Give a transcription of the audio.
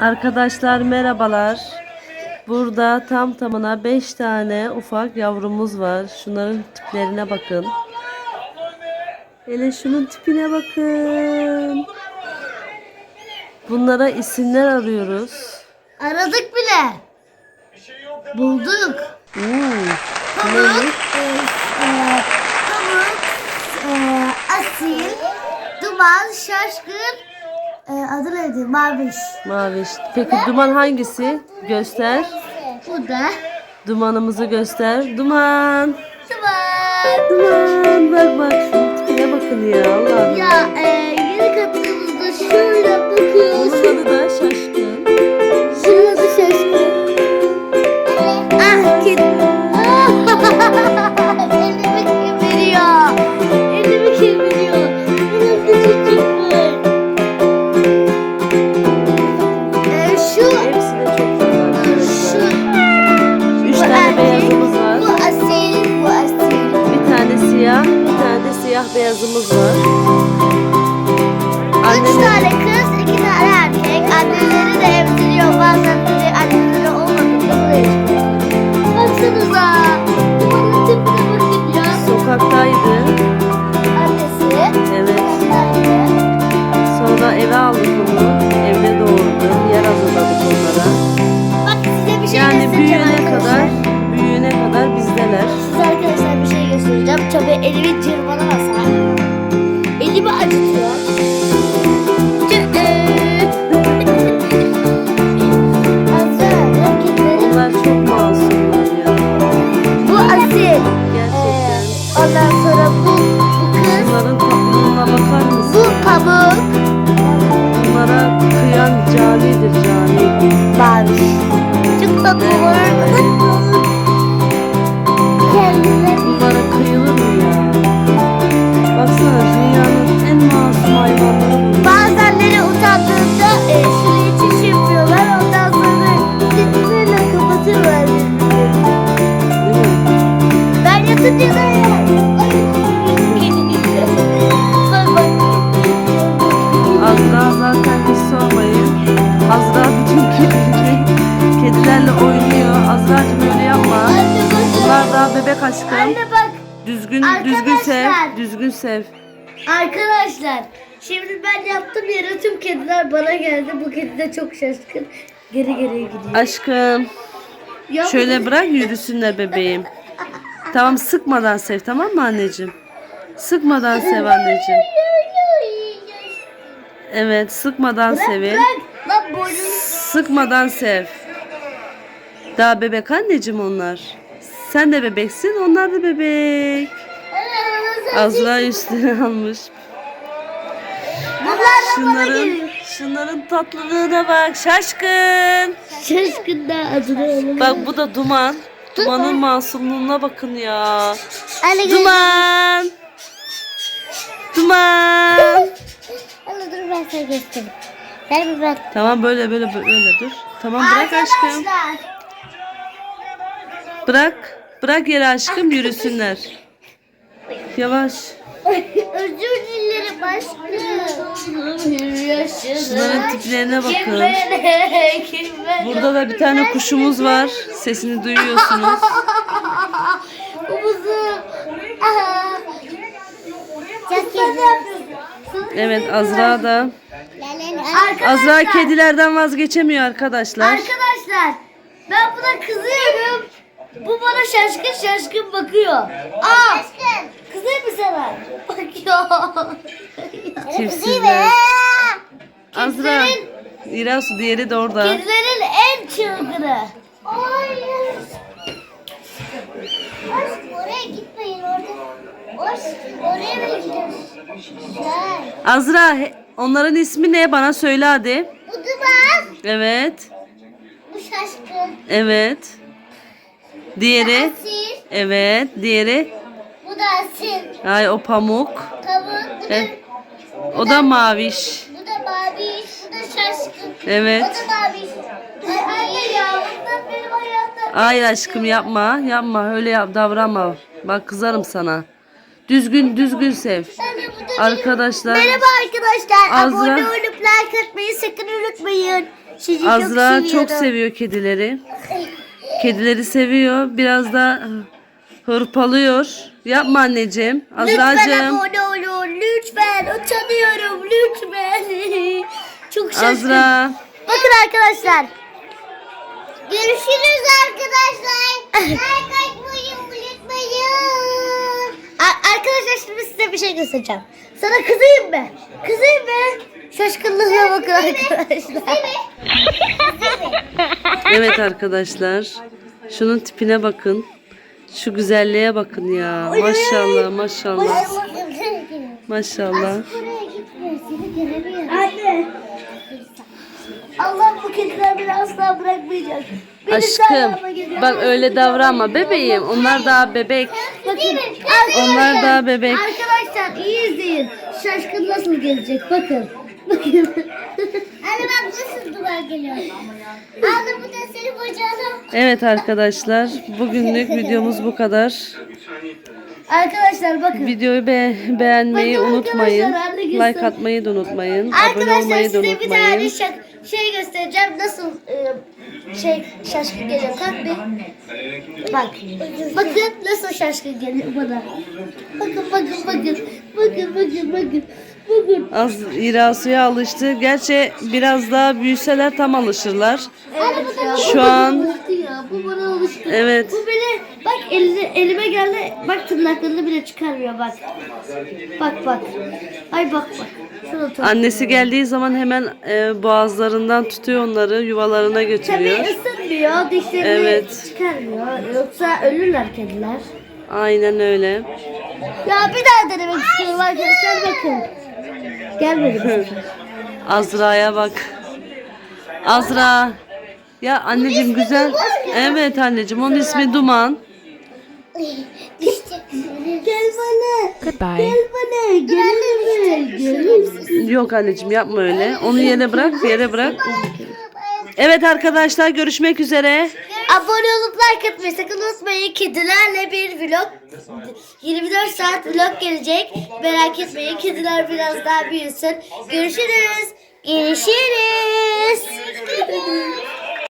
Arkadaşlar merhabalar. Burada tam tamına 5 tane ufak yavrumuz var. Şunların tiplerine bakın. Hele şunun tipine bakın. Bunlara isimler arıyoruz. Aradık bile. Bulduk. Hmm. Pamuk, e, e, Pamuk, e, Asil, Duman, Şaşkın, e, adı neydi? Maviş. Maviş. Peki duman hangisi? Göster. Bu da Dumanımızı göster. Duman. Duman. Duman. Bak bak tipine bakın ya Allah'ım. Ya siyah beyazımız var. Üç Annemin tane kız, iki tane erkek. Anneleri de emziriyor. Bazen de anneleri olmadığında buraya çıkıyor. Baksanıza. Dumanın tipine bakın ya. sokaktaydı. Annesi. Evet. Sonra eve aldık bunu. Evde doğurdu. Yer hazırladık onlara. Bak size bir şey Yani göstereceğim büyüyene kadar, büyüyene kadar bizdeler. Size arkadaşlar bir şey göstereceğim. Tabii elimi cırmalamasa. Ondan sonra bu, bu kız. Bunların tatlılığına bakar mısın? Bu pamuk. Bunlara kıyan canidir cani. Mavi. Çok tatlı Ben yatınca da Bak bak. Azra zaten hiç sormayın. Azra bütün kedileri, kedilerle oynuyor. Azra'cığım öyle yapma. Bunlar daha bebek aşkım. Anne bak. Düzgün, düzgün sev, düzgün sev. Arkadaşlar şimdi ben yaptım yere tüm kediler bana geldi. Bu kedi de çok şaşkın. Geri geri gidiyor. Aşkım, Ya- şöyle bırak yürüsünler bebeğim. Tamam sıkmadan sev tamam mı anneciğim? Sıkmadan sev anneciğim. Evet sıkmadan sevin. Sıkmadan sev. Daha bebek anneciğim onlar. Sen de bebeksin onlar da bebek. Azra üstüne almış. Şunların, şunların tatlılığına bak şaşkın. Şaşkın da alalım. Bak bu da duman. Dumanın masumluğuna bakın ya. Anne. Duman. Duman. Anne dur ben sana göstereyim. Ver bir bak. Tamam böyle böyle böyle dur. Tamam bırak aşkım. Arkadaşlar. Bırak. Bırak yere aşkım yürüsünler. Yavaş. Özür dilerim aşkım. Şunların tiplerine bakın. Burada da bir tane kuşumuz var. Sesini duyuyorsunuz. Evet Azra da. Arkadaşlar, Azra kedilerden vazgeçemiyor arkadaşlar. arkadaşlar ben buna kızıyorum. Bu bana şaşkın şaşkın bakıyor. Aa, kızıyor mu sana? Bakıyor. Tipsizler. Azra. İrasu diğeri de orada. Kedilerin en çılgını. Hayır. Oraya gitmeyin orada. Oraya mı gidiyorsun? Azra he- onların ismi ne bana söyle hadi. Bu duman. Evet. Bu şaşkın. Evet. Diğeri. Asil. Evet. Diğeri. Da asil. Ay o pamuk. Tavuk. Bu da, Evet. O da maviş. bu da mavi. Bu da şaşkın. Evet. O da mavi. Ay anne ya. Bundan benim hayatım. Ay aşkım yapma. Yapma. Öyle yap davranma. Bak kızarım sana. Düzgün düzgün sev. Da Arkadaşlar. Merhaba arkadaşlar. Azra- Abone olup like atmayı sakın unutmayın. Sizi Azra çok, seviyorum. seviyor kedileri. Kedileri seviyor. Biraz da hırpalıyor. Yapma anneciğim. Lütfen Azracığım. abone olun. Lütfen. Utanıyorum. Lütfen. Çok şaşkın. Azra. Bakın arkadaşlar. Görüşürüz arkadaşlar. Like atmayı unutmayın. Arkadaşlar şimdi size bir şey göstereceğim. Sana kızayım mı? Kızayım mı? Şaşkınlığına bakın arkadaşlar. Evet arkadaşlar. Şunun tipine bakın. Şu güzelliğe bakın ya. Maşallah maşallah. Maşallah. Anne. Allah bu kediler beni asla bırakmayacak. Beni Aşkım bak öyle davranma bebeğim. Onlar daha bebek. Bakın. Onlar daha bebek. Arkadaşlar iyi izleyin. Şaşkın nasıl gelecek bakın. Bakın. Bu da senin bacağına. Evet arkadaşlar bugünlük videomuz bu kadar. Arkadaşlar bakın. Videoyu be- beğenmeyi Bakın unutmayın. Like atmayı da unutmayın. Abone Arkadaşlar olmayı da size bir unutmayın. tane şak şey göstereceğim. Nasıl e, şey şaşkın geliyor. Kalk bir. Bak. Bakın nasıl şaşkın geliyor bana. Bakın bakın bakın. Bakın bakın bakın. Az İrasu'ya alıştı. Gerçi biraz daha büyüseler tam alışırlar. Evet ya. Şu bu bana an- alıştı ya. Bu bana alıştı. Evet. Bu beni bak eline, elime geldi. Bak tırnaklarını bile çıkarmıyor bak. Bak bak. Ay bak bak. Tut. Annesi geldiği zaman hemen e, boğazlarından tutuyor onları yuvalarına Tabii götürüyor. ısınmıyor. Dişlerini Evet. çıkarmıyor. Yoksa ölürler kediler. Aynen öyle. Ya bir daha denemek istiyorum arkadaşlar bakın. Gelmedi bu sefer. Azra'ya bak. Azra. Ya anneciğim güzel. Evet anneciğim onun ismi Duman. Gel bana. Goodbye. Gel bana. Gel bana. Gel. Yok anneciğim yapma öyle. Onu yere bırak, yere bırak. Evet arkadaşlar görüşmek üzere. Abone olup like atmayı sakın unutmayın. Kedilerle bir vlog 24 saat vlog gelecek. Merak etmeyin. Kediler biraz daha büyüsün. Görüşürüz. Görüşürüz.